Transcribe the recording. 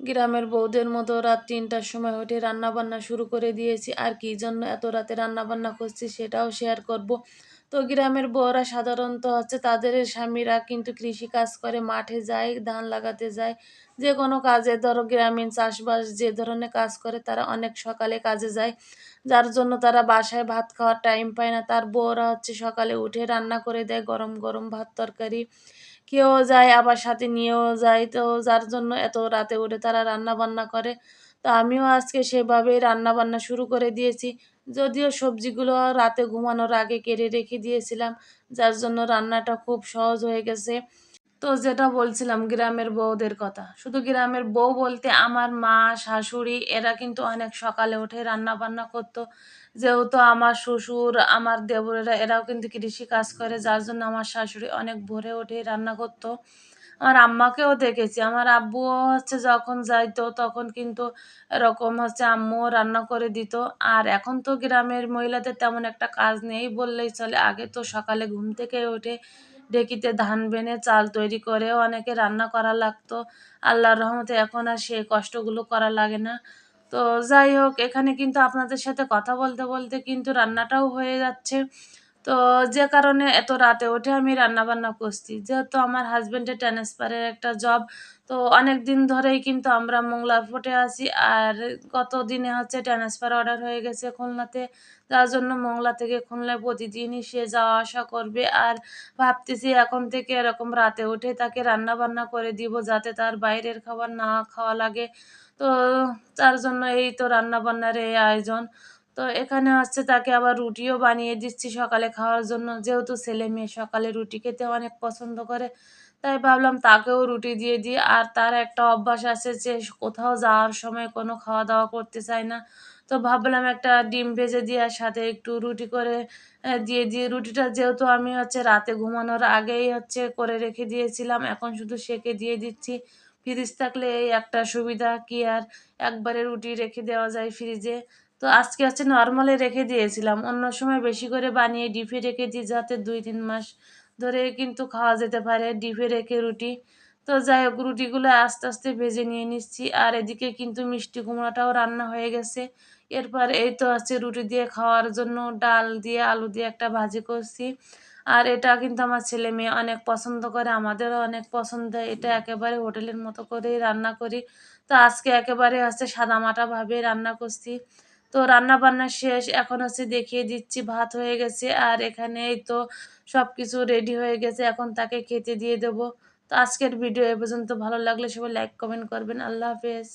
গ্রামের বউদের মতো রাত তিনটার সময় উঠে রান্না বান্না শুরু করে দিয়েছি। আর কী জন্য এত রাতে রান্না বান্না করছি সেটাও শেয়ার করব। তো গ্রামের বউরা সাধারণত হচ্ছে তাদের স্বামীরা কিন্তু কৃষি কাজ করে, মাঠে যায়, ধান লাগাতে যায়। যে কোনো কাজে ধরো গ্রামীণ চাষবাস যে ধরনের কাজ করে তারা অনেক সকালে কাজে যায়। যার জন্য তারা বাসায় ভাত খাওয়ার টাইম পায় না। তার বউরা হচ্ছে সকালে উঠে রান্না করে দেয় গরম গরম ভাত তরকারি। কেউ যায়, আবার সাথে নিয়েও যায়। তো যার জন্য এত রাতে উঠে তারা রান্না বান্না করে। তো আমিও আজকে সেভাবেই রান্না বান্না শুরু করে দিয়েছি। যদিও সবজিগুলো রাতে ঘুমানোর আগে কেটে রেখে দিয়েছিলাম, যার জন্য রান্নাটা খুব সহজ হয়ে গেছে। তো যেটা বলছিলাম গ্রামের বউদের কথা, শুধু গ্রামের বউ বলতে আমার মা, শাশুড়ি, এরা কিন্তু অনেক সকালে উঠে রান্না বান্না করতো। যেহেতু আমার শ্বশুর, আমার দেবরেরা, এরাও কিন্তু কৃষি কাজ করে, যার জন্য আমার শাশুড়ি অনেক ভোরে উঠে রান্না করতো। আমার আম্মাকেও দেখেছি, আমার আব্বুও হচ্ছে যখন যাইতো তখন কিন্তু এরকম হচ্ছে আম্মুও রান্না করে দিত। আর এখন তো গ্রামের মহিলাদের তেমন একটা কাজ নেই বললেই চলে, আগে তো সকালে ঘুম থেকে উঠে ডেকিতে ধান বেনে চাল তৈরি করেও অনেকে রান্না করা লাগতো। আল্লাহর রহমতে এখন আর সেই কষ্টগুলো করা লাগে না। তো যাই হোক, এখানে কিন্তু আপনাদের সাথে কথা বলতে বলতে কিন্তু রান্নাটাও হয়ে যাচ্ছে। তো যে কারণে এত রাতে উঠে আমি রান্না বান্না করছি। যেহেতু আমার হাজব্যান্ডের ট্রান্সফারের একটা জব তো অনেক দিন ধরেই কিন্তু আমরা মোংলার ফোটে আছি। আর গত দিনে হচ্ছে ট্রান্সফার অর্ডার হয়ে গেছে খুলনাতে। তার জন্য মোংলা থেকে খুলনায় প্রতিদিনই সে যাওয়া আসা করবে। আর ভাবতেছি এখন থেকে এরকম রাতে উঠে তাকে রান্না বান্না করে দিব যাতে তার বাইরের খাবার না খাওয়া লাগে। তো তার জন্য এই তো রান্না বান্নার এই আয়োজন। তো এখানে হচ্ছে তাকে আবার রুটিও বানিয়ে দিচ্ছি সকালে খাওয়ার জন্য। যেহেতু ছেলে মেয়ে সকালে রুটি খেতে অনেক পছন্দ করে, তাই ভাবলাম তাকেও রুটি দিয়ে দিই। আর তার একটা অভ্যাস আছে যে কোথাও যাওয়ার সময় কোনো খাওয়া দাওয়া করতে চায় না। তো ভাবলাম একটা ডিম ভেজে দিয়ে আর সাথে একটু রুটি করে দিয়ে দিয়ে রুটিটা যেহেতু আমি হচ্ছে রাতে ঘুমানোর আগেই হচ্ছে করে রেখে দিয়েছিলাম, এখন শুধু সেকে দিয়ে দিচ্ছি। ফ্রিজ থাকলে এই একটা সুবিধা কি আর, একবারে রুটি রেখে দেওয়া যায় ফ্রিজে। তো আজকে হচ্ছে নর্মালে রেখে দিয়েছিলাম। অন্য সময় বেশি করে বানিয়ে ডিপে রেখে দিই যাতে দুই, তিন মাস ধরে কিন্তু খাওয়া যেতে পারে ডিপে রেখে রুটি। তো যাই হোক, রুটিগুলো আস্তে আস্তে ভেজে নিয়ে নিচ্ছি। আর এদিকে কিন্তু মিষ্টি কুমড়াটাও রান্না হয়ে গেছে। এরপর এই তো আছে রুটি দিয়ে খাওয়ার জন্য ডাল দিয়ে আলু দিয়ে একটা ভাজি করছি। আর এটা কিন্তু আমার ছেলে মেয়ে অনেক পছন্দ করে, আমাদেরও অনেক পছন্দ। এটা একেবারে হোটেলের মতো করেই রান্না করি। তো আজকে একেবারে হচ্ছে সাদামাটাভাবে রান্না করছি। তো রান্না বান্না শেষ, এখন হচ্ছে দেখিয়ে দিচ্ছি, ভাত হয়ে গেছে আর এখানেই তো সব কিছু রেডি হয়ে গেছে, এখন তাকে খেতে দিয়ে দেবো। তো আজকের ভিডিও এ পর্যন্ত ভালো লাগলে সবাই লাইক কমেন্ট করবেন। আল্লাহ হাফেজ।